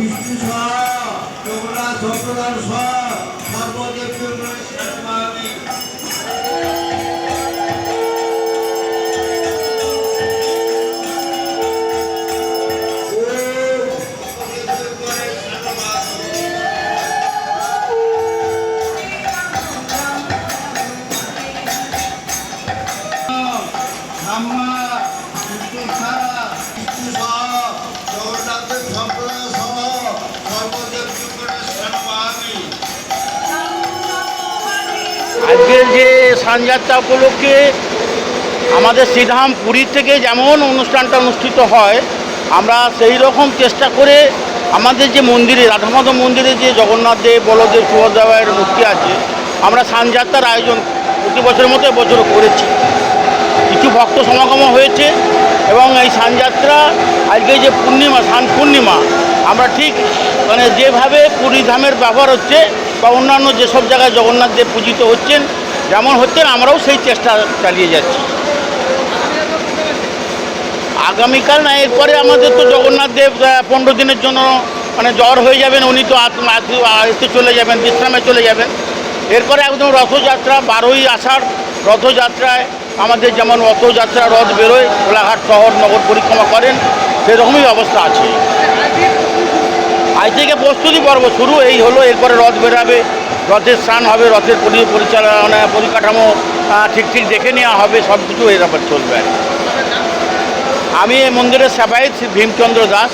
বিষ্ণু সহ তোমরা সম্প্রদান সহ সর্বদেবীয় Amma, Mr. Sarah. আজকের যে সানযাত্রা উপলক্ষে আমাদের শ্রীধাম পুরীর থেকে যেমন অনুষ্ঠানটা অনুষ্ঠিত হয়, আমরা সেই রকম চেষ্টা করে আমাদের যে মন্দিরে, রাধামাধব মন্দিরে যে জগন্নাথ দেব, বলদেব সুভদ্রায়ের মূর্তি আছে, আমরা সানযাত্রার আয়োজন প্রতি বছরের মতো এবছরও করেছি। কিছু ভক্ত সমাগম হয়েছে এবং এই সানযাত্রা, আজকে যে পূর্ণিমা, সান পূর্ণিমা, আমরা ঠিক মানে যেভাবে পুরী ধামের ব্যবহার হচ্ছে বা অন্যান্য যেসব জায়গায় জগন্নাথ দেব পূজিত হচ্ছেন, যেমন হচ্ছেন, আমরাও সেই চেষ্টা চালিয়ে যাচ্ছি। আগামীকাল না, এরপরে আমাদের তো জগন্নাথ দেব পনেরো দিনের জন্য মানে জ্বর হয়ে যাবেন, উনি তো এতে চলে যাবেন, বিশ্রামে চলে যাবেন। এরপরে একদম রথযাত্রা, বারোই আষাঢ় রথযাত্রায় আমাদের যেমন রথযাত্রা রথ বেরোয়, কোলাঘাট শহর নগর পরিক্রমা করেন, সেরকমই অবস্থা আছে। আজ থেকে প্রস্তুতি পর্ব শুরু। এই হলো, এরপরে রথ বেরাবে। রথের স্নান হবে, রথের পরিচালনা, পরিকাঠামো ঠিক ঠিক দেখে নেওয়া হবে সব কিছু এর ব্যাপার চলবে আমি এই মন্দিরের সেবায়িত ভীমচন্দ্র দাস।